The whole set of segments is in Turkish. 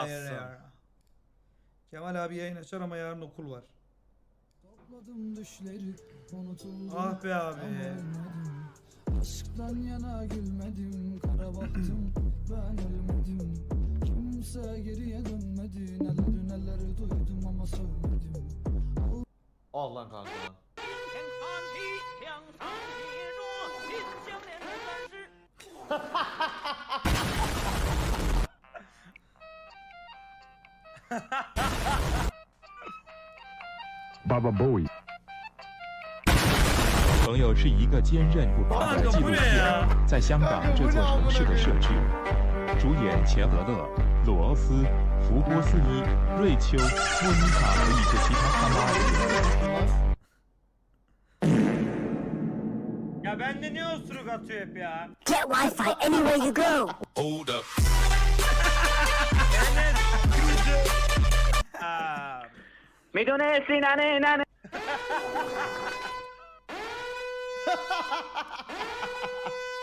Hayır ya. Kemal abi yayın açar ama yarın okul var. Topladım düşleri unutuldu. Ah be abi. ama ölmedim. Aşktan yana gülmedim kara baktım ben ölmedim Kimse geriye dönmedi neler neler duydum ama söylemedim Al lan kanka lan. 天看齐，墙上写着心相连的三世。 Baba Boy。朋友是一个坚韧不拔的纪录片，在香港这座城市的设置。主演钱德勒、罗欧斯、福波斯尼、瑞秋、莫妮卡和一些其他他妈的。Ya bende niye osuruk atıyor hep ya? Get Wi-Fi anywhere you go. Aa,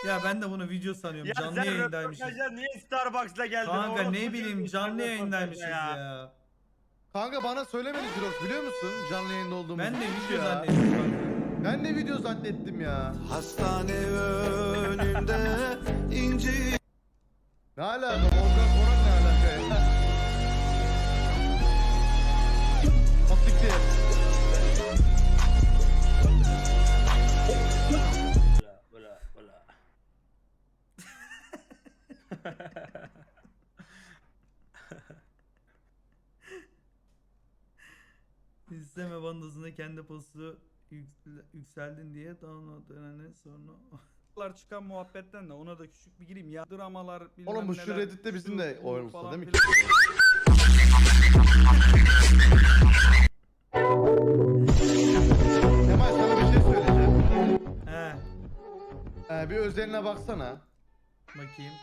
Ya ben de bunu video sanıyorum. ya canlı sen yayındaymışız. röportaja niye Starbucks'la geldin? Kanka Orası ne bileyim canlı yayındaymışız ya. Kanka bana söylemedi Jirox biliyor musun? Canlı yayında olduğumuzu. Ben de video ya. zannettim kanka. Ben de video zannettim ya. Hastane önünde inci Ne alaka? Volkan Koran ne alaka ya? Asiktir. Bula, bula. İsteme bandasında kendi postu yüksel- yükseldin diye download dönene sonra çıkan muhabbetten de ona da küçük bir gireyim ya dramalar bilmem Oğlum bu şu neler, Reddit'te bizim de falan değil mi? filan. Özeline baksana. bakayım.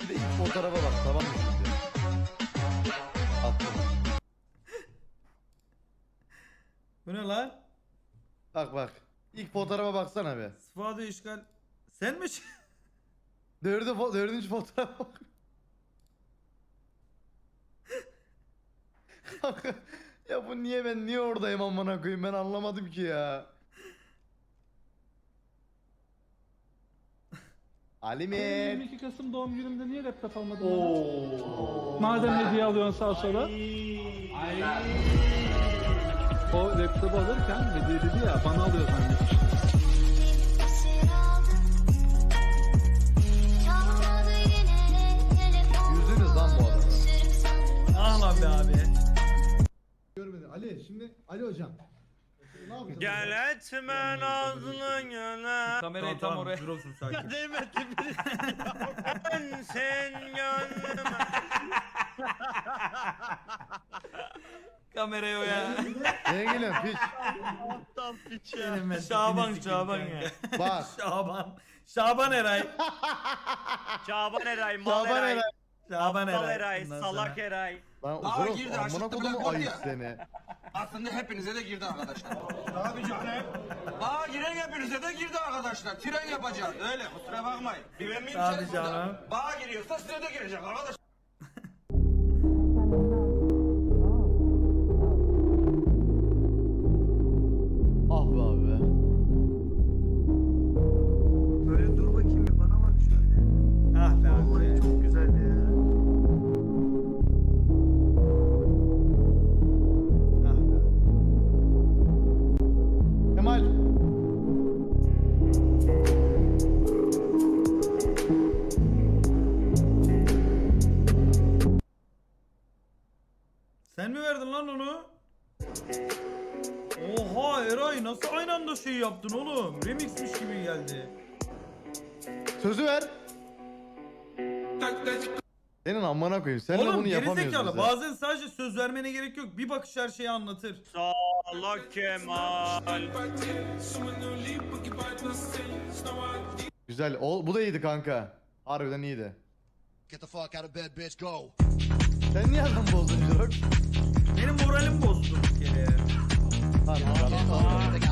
Bir de ilk fotoğrafa bak tamam mı şimdi? Attım. Bu ne lan? Bak bak. İlk fotoğrafa baksana bir. Sıfada işgal. Sen mi? Dördü, fo- dördüncü fotoğrafa bak. Kanka, ya bu niye ben niye oradayım amına koyayım ben anlamadım ki ya. Ali mi? 22 Kasım doğum günümde niye laptop almadın bana? Madem hediye alıyorsun sağ sola. O laptopu alırken hediye dedi ya bana alıyor zannetmiş. Yüzünüz lan bu adam. Ah lan be abi. Görmedi Ali şimdi Ali hocam? Gel etme nazlı gele. Kamerayı tam oraya. Dur olsun sakin. Değmedi Ben sen gönlüme. Kamerayı o ya. Geliyorsun piç? Aptal piç ya. Şaban Şaban ya. Bak. Şaban. Şaban Eray. Şaban Eray, Mal Şaban Eray, Eray. Şaban Aptal Eray. Eray, Bundan Salak sonra. Eray. Lan Aa, girdi, amına aşırı kodumu tıkır ayıp ya. seni. Aslında hepinize de girdi arkadaşlar. Tabii canım. Aa giren hepinize de girdi arkadaşlar. Tren yapacağız. Öyle kusura bakmayın. Güvenmeyin Tabii canım. Bağa giriyorsa size de girecek arkadaşlar. Nasıl şey yaptın oğlum? Remixmiş gibi geldi. Sözü ver. Senin amına koyayım. Sen de oğlum bunu yapamıyorsun. gerizekalı bize. bazen sadece söz vermene gerek yok. Bir bakış her şeyi anlatır. Salak Kemal. Güzel. O, bu da iyiydi kanka. Harbiden iyiydi. Get the fuck out of bed bitch go. Sen niye adam bozdun Jirok? Benim moralim bozdu bir kere. Harbi canım.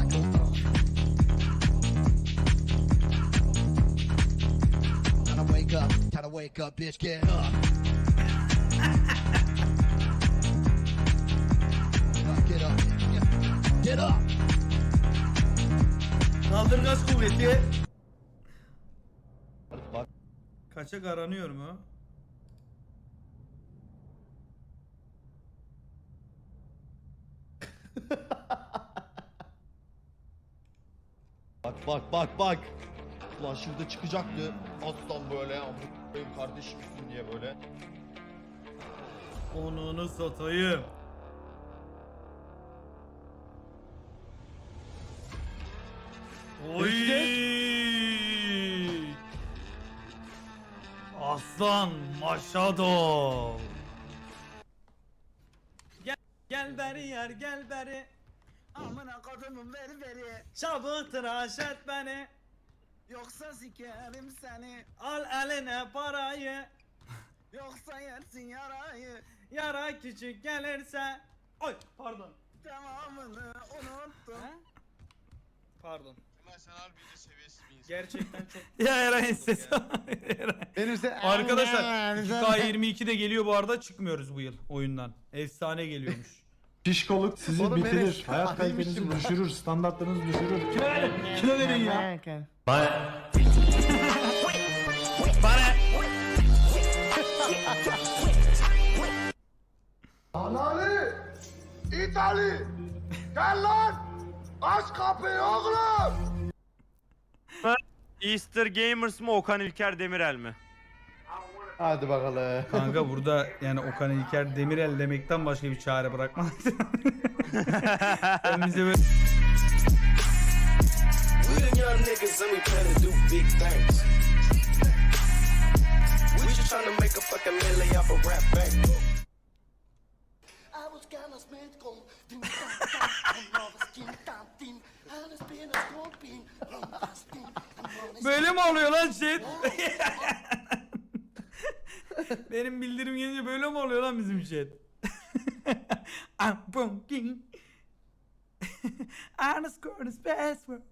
Wake up. Gotta wake up bitch get up. Kaldırgaz kuvveti. Bak. Kaçak aranıyor mu? Bak bak bak bak. Ulan şurada çıkacaktı. Aslan böyle amk benim kardeşim diye böyle. Onunu satayım. Oy! Aslan Maşado. Gel gel beri yer gel beri. Amına kodumun veri veri Çabuk tıraş et beni. Yoksa sikerim seni Al eline parayı. Yoksa yersin yarayı Yara küçük gelirse. Oy pardon. Tamamını unuttum Pardon. Sen harbiden seviyesiz bir insan. Gerçekten çok... ya Eren ses Benim se Arkadaşlar 2K22 de geliyor bu arada çıkmıyoruz bu yıl oyundan. Efsane geliyormuş. Şişkoluk sizi Oğlum bitirir. Enes, Hayat aymışım kalitenizi düşürür. Standartlarınızı düşürür. Kilo verin. Kilo verin ya. Anali! İtali! Gel lan! Aç kapıyı oğlum! Easter Gamers mı Okan İlker Demirel mi? Hadi bakalım. Kanka burada yani Okan İlker Demirel demekten başka bir çare bırakmaz. Sen bize böyle... We the young niggas and we plan to do big things. We just trying to make a fucking million off a rap bank. I was gonna spend gold. Ding, dong, dong, and all the skin, dong, ding. And it's been a scorpion. Long lasting. And long Böyle mi oluyor lan chat? Benim bildirim gelince böyle mi oluyor lan bizim chat? I'm pumpkin. Underscore is password.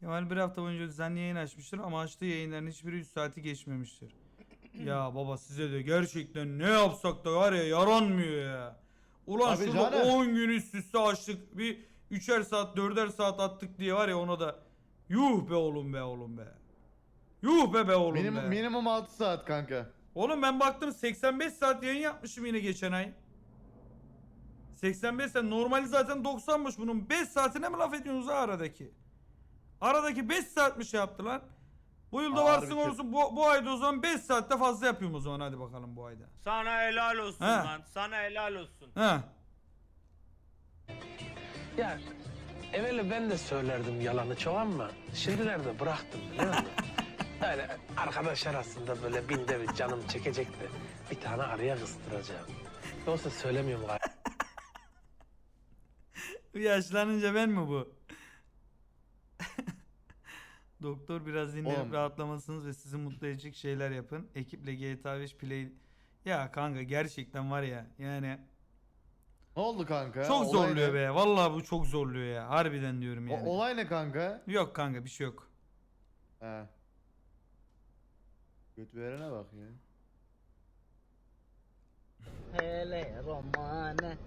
Kemal bir hafta boyunca düzenli yayın açmıştır ama açtığı yayınların hiçbiri 3 saati geçmemiştir. ya baba size de gerçekten ne yapsak da var ya yaranmıyor ya. Ulan Abi şurada canım. 10 gün üst üste açtık bir 3'er saat 4'er saat attık diye var ya ona da yuh be oğlum be oğlum be. Yuh be be oğlum be. Minimum, minimum 6 saat kanka. Oğlum ben baktım 85 saat yayın yapmışım yine geçen ay. 85 saat normali zaten 90'mış bunun 5 saatine mi laf ediyorsunuz ha aradaki? Aradaki 5 saat mi şey yaptı lan? Bu yılda Harbi varsın olsun bu, bu ayda o zaman 5 saatte fazla yapıyorum o zaman hadi bakalım bu ayda. Sana helal olsun He. lan. Sana helal olsun. He. Ya evvela ben de söylerdim yalanı çok ama şimdilerde bıraktım biliyor musun? Öyle arkadaş arasında böyle binde bir canım çekecekti. Bir tane araya kıstıracağım. Yoksa söylemiyorum galiba. Yaşlanınca ben mi bu? Doktor biraz dinlenip Oğlum. rahatlamasınız ve sizi mutlu edecek şeyler yapın. Ekiple GTA 5 Play... Ya kanka gerçekten var ya yani Ne oldu kanka? çok Olay zorluyor ne? be. Vallahi bu çok zorluyor ya. Harbiden diyorum O- yani. olay ne kanka? Yok kanka bir şey yok. He. Göt verene bak ya. هلا يا رمانة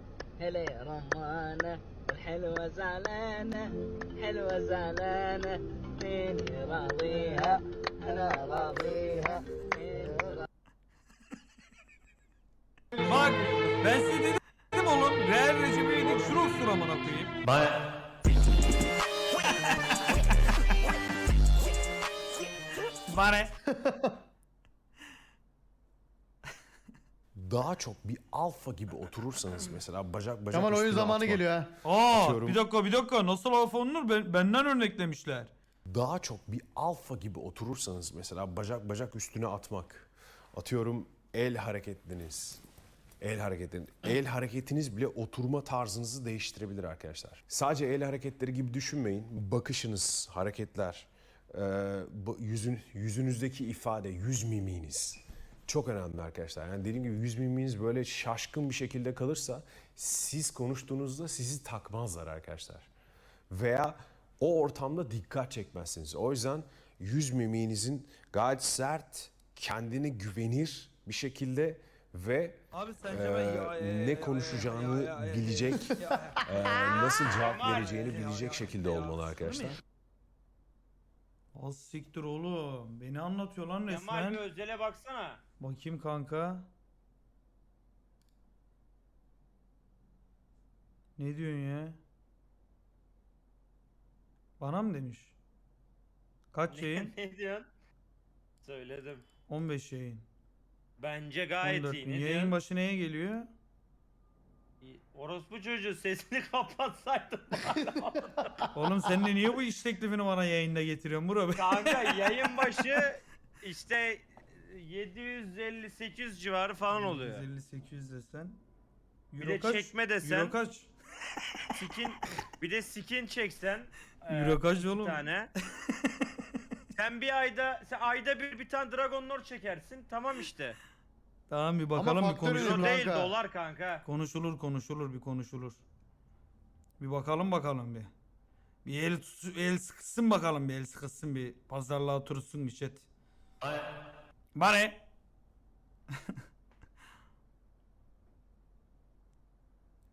هلا يا رمانة الحلوة زعلانة الحلوة زعلانة مين راضيها أنا راضيها مين Bak ben size dedim oğlum. Real Recep İvedik şurok amına koyayım. Bana. daha çok bir alfa gibi oturursanız mesela bacak bacak Kemal oyun üstüne zamanı atmak, geliyor ha. Aa Atıyorum. bir dakika bir dakika nasıl alfa olunur? Ben, benden örneklemişler. Daha çok bir alfa gibi oturursanız mesela bacak bacak üstüne atmak. Atıyorum el hareketleriniz. El hareketleriniz. El hareketiniz bile oturma tarzınızı değiştirebilir arkadaşlar. Sadece el hareketleri gibi düşünmeyin. Bakışınız, hareketler, e, bu- yüzün, yüzünüzdeki ifade, yüz miminiz. Çok önemli arkadaşlar. Yani dediğim gibi yüz miminiz böyle şaşkın bir şekilde kalırsa siz konuştuğunuzda sizi takmazlar arkadaşlar. Veya o ortamda dikkat çekmezsiniz. O yüzden yüz mimiğinizin gayet sert, kendine güvenir bir şekilde ve Abi sence ben ya- ya- ya- ne ya- konuşacağını ya- ya- ya- bilecek, ya- ya- e, nasıl cevap Aman vereceğini ya, bilecek ya, şekilde ya, olmalı arkadaşlar. Az siktir oğlum. Beni anlatıyor lan Kemal resmen. bir özele baksana. Bakayım kanka. Ne diyorsun ya? Bana mı demiş? Kaç yayın? ne diyorsun? Söyledim. 15 yayın. Bence gayet 14 iyi. bin. Ne Yayın diyorsun? başı neye geliyor? Orospu çocuğu sesini kapatsaydın. Oğlum sen de niye bu iş teklifini bana yayında getiriyorsun bro? Kanka yayın başı işte 750-800 civarı falan oluyor. 150-800 desen. Bir de çekme desen. Euro kaç? Skin bir de skin çeksen. e, Euro kaç bir oğlum? tane. sen bir ayda sen ayda bir bir tane Dragon Lord çekersin. Tamam işte. Tamam bir bakalım bir faktör konuşalım. Euro Kanka. değil dolar kanka. Konuşulur konuşulur bir konuşulur. Bir bakalım bakalım bir. Bir el, tut- el sıkışsın bakalım bir el sıkışsın bir pazarlığa otursun bir chat. Bana.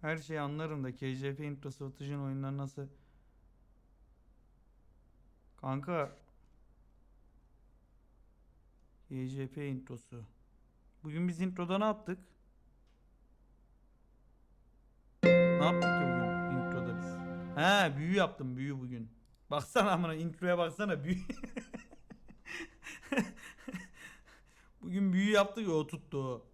Her şeyi anlarım da KJP introsu atıcın oyunlar nasıl? Kanka. KJP introsu. Bugün biz introda ne yaptık? Ne yaptık ki bugün introda biz? He büyü yaptım büyü bugün. Baksana amına introya baksana büyü. bugün büyü yaptık ya o tuttu o.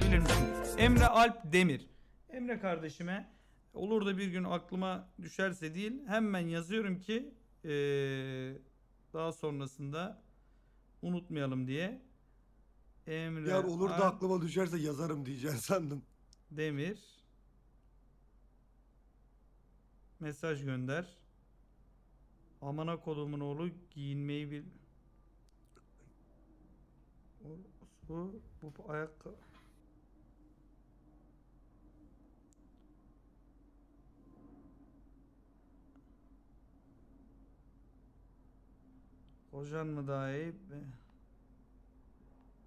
Bilir misiniz? Emre Alp Demir. Emre kardeşime olur da bir gün aklıma düşerse değil hemen yazıyorum ki eee, daha sonrasında unutmayalım diye. Emre Ya olur da Alp aklıma düşerse yazarım diyeceksin sandım. Demir mesaj gönder. Amına kodumun oğlu giyinmeyi bil. Bu bu, bu ayakkabı Kocan mı daha iyi?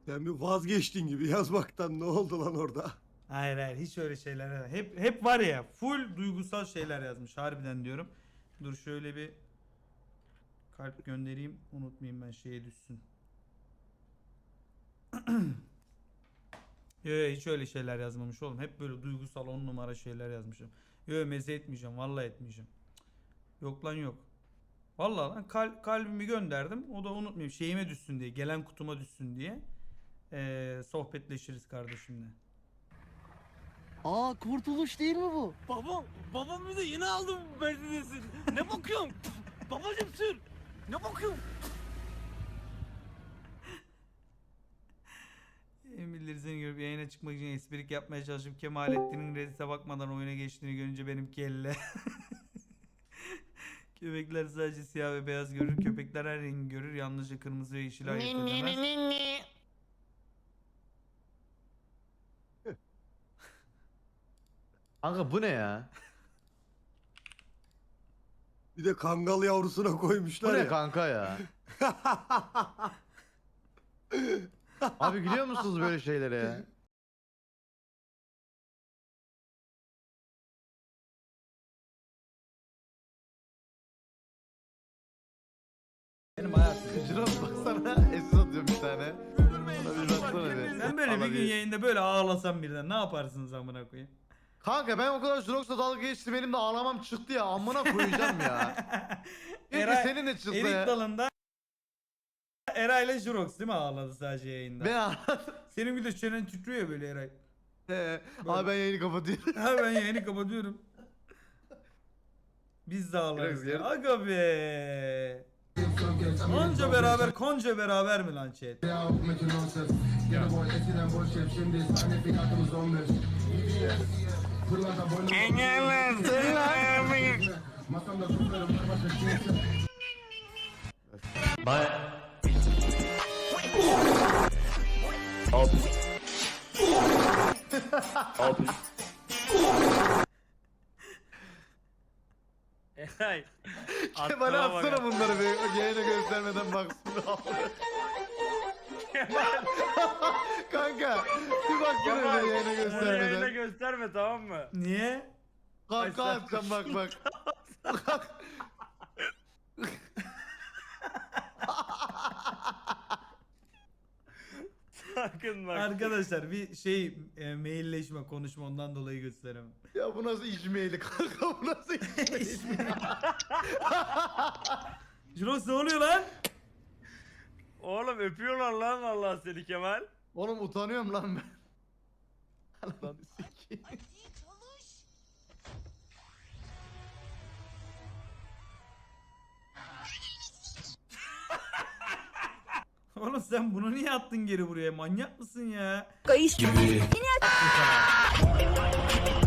Sen bir vazgeçtin gibi yazmaktan ne oldu lan orada? Hayır hayır hiç öyle şeyler. Hep hep var ya full duygusal şeyler yazmış harbiden diyorum. Dur şöyle bir kalp göndereyim unutmayayım ben şeye düşsün. Yo, hiç öyle şeyler yazmamış oğlum. Hep böyle duygusal on numara şeyler yazmışım. Yo meze etmeyeceğim vallahi etmeyeceğim. Yok lan yok. Vallahi lan kal- kalbimi gönderdim. O da unutmayayım şeyime düşsün diye. Gelen kutuma düşsün diye. Ee, sohbetleşiriz kardeşimle. Aa kurtuluş değil mi bu? Baba, babam bir de yeni aldım Mercedes'i. Ne bakıyorsun? Babacım sür. Ne bakıyorsun? Emirleri seni görüp yayına çıkmak için esprik yapmaya çalışıp Kemalettin'in Reddit'e bakmadan oyuna geçtiğini görünce benim kelle. Köpekler sadece siyah ve beyaz görür. Köpekler her rengi görür. Yalnızca kırmızı ve yeşil ayırt edemez. Kanka bu ne ya? Bir de kangal yavrusuna Bu koymuşlar ne ya. kanka ya? Abi gülüyor musunuz böyle şeylere ya? Benim hayatım. Jirox baksana Esas atıyorum bir tane. Bir baksana bir. Ben böyle bir Bana gün yayında böyle ağlasam birden ne yaparsınız amına koyayım? Kanka ben o kadar Jurox'la dalga geçtim benim de ağlamam çıktı ya amına koyacağım ya. Çünkü Eray- senin de çıktı Erik dalında Eray ile Jurox değil mi ağladı sadece yayında? Ve Senin bir de çenen titriyor böyle Eray. Ee, abi ben yayını kapatıyorum. Ha ben yayını kapatıyorum. Biz de ağlarız ya. Aga be. Konca beraber, konca beraber mi lan chat? Gene Bye. Abi. Abi. Eray. Kemal atsana bunları bir. Yayına göstermeden baksın. Kemal. Kanka bir baksana Kemal, bir yayına bunu yayına göstermeden. gösterme tamam mı? Niye? Kanka Ay, sen- atacağım bak bak. Sakın bak. Arkadaşlar bir şey e, mailleşme konuşma ondan dolayı gösteremem. ya bu nasıl iş maili kanka bu nasıl iş maili? Jiros ne oluyor lan? Oğlum öpüyorlar lan vallahi seni Kemal. Oğlum utanıyorum lan ben. Lan sikeyim. Oğlum sen bunu niye attın geri buraya? Manyak mısın ya? aynen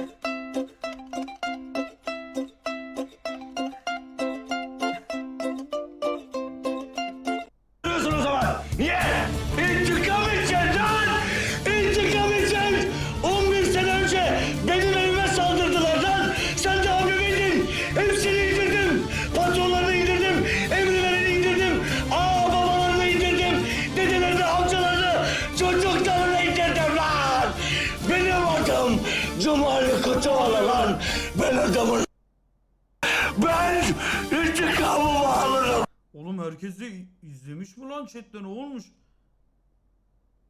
Adım Cumali Kutuvalı lan! Ben adamın... Ben intikamımı alırım! Oğlum herkes de izlemiş mi lan chatte ne olmuş?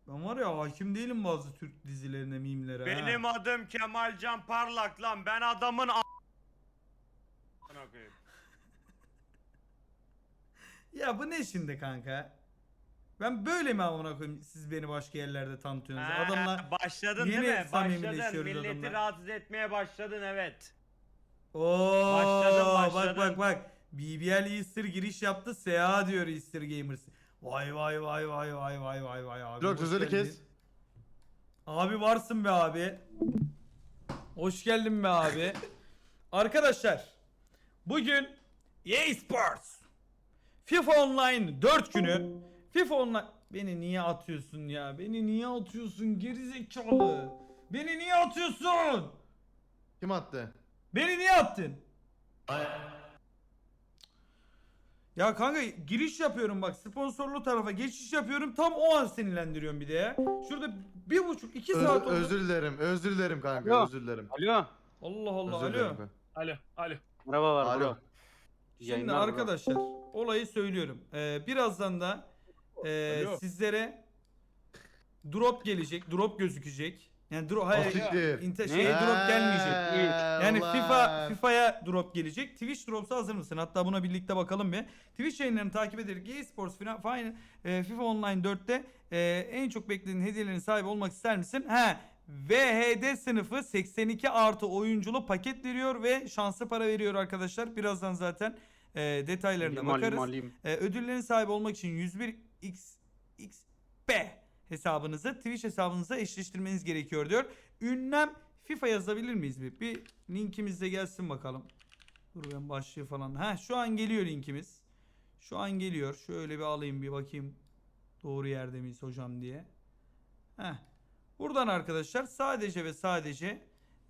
Ben var ya hakim değilim bazı Türk dizilerine, mimlere. ha. Benim adım Kemalcan Parlak lan. Ben adamın a-. Ya bu ne şimdi kanka? Ben böyle mi amına koyayım siz beni başka yerlerde tanıtıyorsunuz? Ha, Adamla başladın yeni değil mi? Başladın. samimileşiyoruz Milleti adamla. rahatsız etmeye başladın evet. Oo, Başladın, bak başladın. bak bak. BBL Easter giriş yaptı. SA diyor Easter Gamers. Vay vay vay vay vay vay vay vay abi. Yok hoş sözleri geldin. kes. Abi varsın be abi. Hoş geldin be abi. Arkadaşlar bugün EA Sports FIFA Online 4 günü FIFA Online Beni niye atıyorsun ya? Beni niye atıyorsun gerizekalı? Beni niye atıyorsun? Kim attı? Beni niye attın? Ya kanka giriş yapıyorum bak sponsorlu tarafa geçiş yapıyorum tam o an sinirlendiriyorum bir de ya. Şurada bir buçuk iki Öz- saat oldu. özür dilerim. Özür dilerim kanka. Alo. Özür dilerim. Alo. Allah Allah Özür alo. dilerim. kanka. Alo. Alo. Merhabalar Alo. Şimdi arkadaşlar olayı söylüyorum. Ee, birazdan da e, Alo. sizlere drop gelecek, drop gözükecek. Yani drop hayır, Asiktir. inte- Ne? şeye drop gelmeyecek. Yani ulan. FIFA FIFA'ya drop gelecek. Twitch dropsa hazır mısın? Hatta buna birlikte bakalım bir. Twitch yayınlarını takip ederek eSports falan, falan e, FIFA Online 4'te e, en çok beklediğin hediyelerin sahibi olmak ister misin? He. VHD sınıfı 82 artı oyunculu paket veriyor ve şanslı para veriyor arkadaşlar. Birazdan zaten e, detaylarına bakarız. E, ödüllerin sahibi olmak için 101 XXP hesabınızı Twitch hesabınıza eşleştirmeniz gerekiyor diyor. Ünlem FIFA yazabilir miyiz bir? Bir linkimiz de gelsin bakalım. Dur ben başlığı falan. Ha şu an geliyor linkimiz. Şu an geliyor. Şöyle bir alayım bir bakayım. Doğru yerde miyiz hocam diye. Heh. Buradan arkadaşlar sadece ve sadece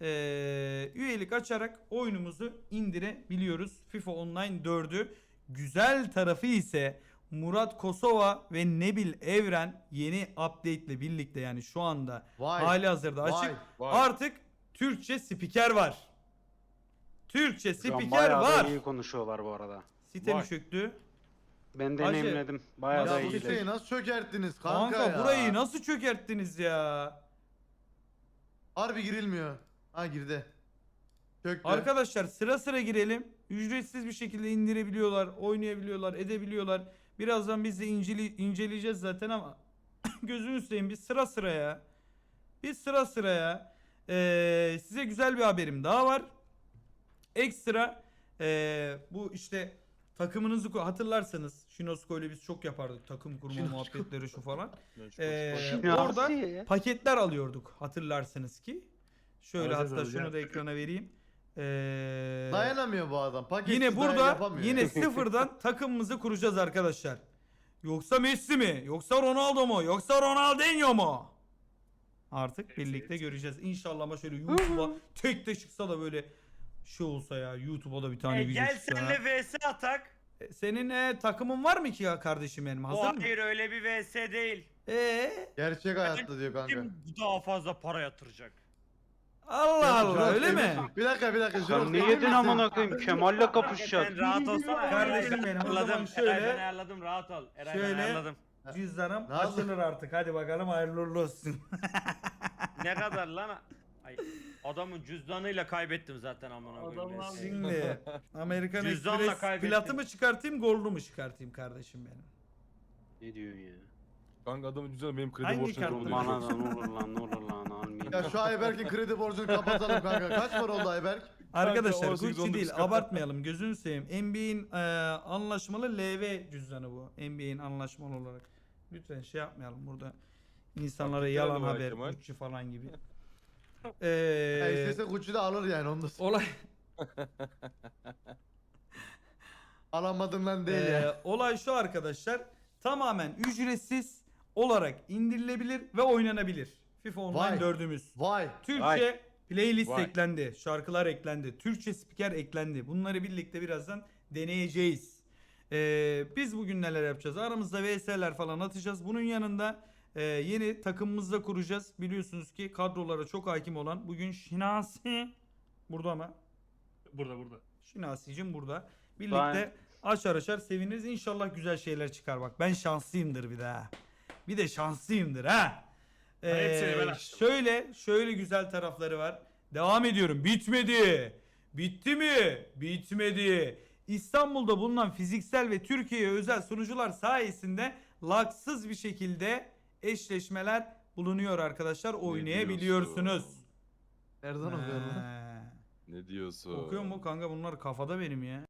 eee, üyelik açarak oyunumuzu indirebiliyoruz. FIFA Online 4'ü. Güzel tarafı ise Murat Kosova ve Nebil Evren yeni update ile birlikte yani şu anda Vay. hali hazırda Vay, açık. vay. Artık Türkçe spiker var. Türkçe spiker var. iyi konuşuyorlar bu arada. Site mi Vay. çöktü? Ben deneyimledim. Bayağı da Ya bu iyi. siteyi nasıl çökerttiniz kanka, Kanka, ya? burayı nasıl çökerttiniz ya? Harbi girilmiyor. Ha girdi. Çöktü. Arkadaşlar sıra sıra girelim. Ücretsiz bir şekilde indirebiliyorlar, oynayabiliyorlar, edebiliyorlar. Birazdan biz de inceli- inceleyeceğiz zaten ama gözünü seveyim bir sıra sıra ya. Bir sıra sıra ya. Ee, size güzel bir haberim daha var. Ekstra ee, bu işte takımınızı hatırlarsanız Şinosko ile biz çok yapardık takım kurma Şinosko. muhabbetleri şu falan. Ee, Şinosko orada ya. paketler alıyorduk hatırlarsınız ki. Şöyle hatta şunu da ekrana vereyim. Ee, Dayanamıyor bu adam. Paketsiz Yine burada yine sıfırdan takımımızı kuracağız arkadaşlar. Yoksa Messi mi? Yoksa Ronaldo mu? Yoksa Ronaldinho mu? Artık birlikte göreceğiz. İnşallah ama şöyle YouTube'a tek de çıksa da böyle şey olsa ya YouTube'a da bir tane E, video gel çıksa. senle vs atak. E, Senin e, takımın var mı ki ya kardeşim benim? O Hazır mı? hayır öyle bir vs değil. Ee, Gerçek hayatta diyor kanka. Kim daha fazla para yatıracak? Allah Allah öyle mi? Bir dakika bir dakika. Sen ne yedin amına koyayım? Kemal'le kapışacak. Sen rahat olsana. Kardeşim benim, o zaman Ayarladım, şöyle- Eray ben ayarladım rahat ol. Eray ben Şöyle- ayarladım. Cüzdanım açılır artık. Hadi bakalım hayırlı uğurlu olsun. Ne kadar lan? Ay, adamın cüzdanıyla kaybettim zaten amına koyayım. ben. Şimdi Amerikan Cüzdanla Express kaybettim. platı mı çıkartayım gold'u mu çıkartayım kardeşim benim? Ne diyorsun ya? Kanka adamın cüzdanı benim kredi Hangi borçlarım kartı? oldu. Bana da ne olur lan ne olur lan almayayım. Ya şu Ayberk'in kredi borcunu kapatalım kanka. Kaç para oldu Ayberk? Arkadaşlar 18, Gucci 19 değil abartmayalım gözünü seveyim. NBA'in e, anlaşmalı LV cüzdanı bu. NBA'in anlaşmalı olarak. Lütfen şey yapmayalım burada. İnsanlara Hakikaten yalan de var haber, Kemal. Gucci falan gibi. Ya Eee istese Gucci'de alır yani onu da olay alamadığından değil Ee, ya. olay şu arkadaşlar. Tamamen ücretsiz olarak indirilebilir ve oynanabilir. FIFA Online Vay. 4'ümüz. Vay. Türkçe Vay. playlist Vay. eklendi. Şarkılar eklendi. Türkçe spiker eklendi. Bunları birlikte birazdan deneyeceğiz. Ee, biz bugün neler yapacağız? Aramızda VS'ler falan atacağız. Bunun yanında e, yeni takımımızı da kuracağız. Biliyorsunuz ki kadrolara çok hakim olan bugün Şinasi burada mı? Burada burada. Şinasi'cim burada. Birlikte Ben- açar açar seviniriz. İnşallah güzel şeyler çıkar bak. Ben şanslıyımdır bir daha. Bir de şanslıyımdır ha. Ee, şöyle şöyle güzel tarafları var. Devam ediyorum. Bitmedi. Bitti mi? Bitmedi. İstanbul'da bulunan fiziksel ve Türkiye'ye özel sunucular sayesinde laksız bir şekilde eşleşmeler bulunuyor arkadaşlar. Oynayabiliyorsunuz. Nereden? He. Ne diyorsun? Okuyor mu kanka bunlar kafada benim ya.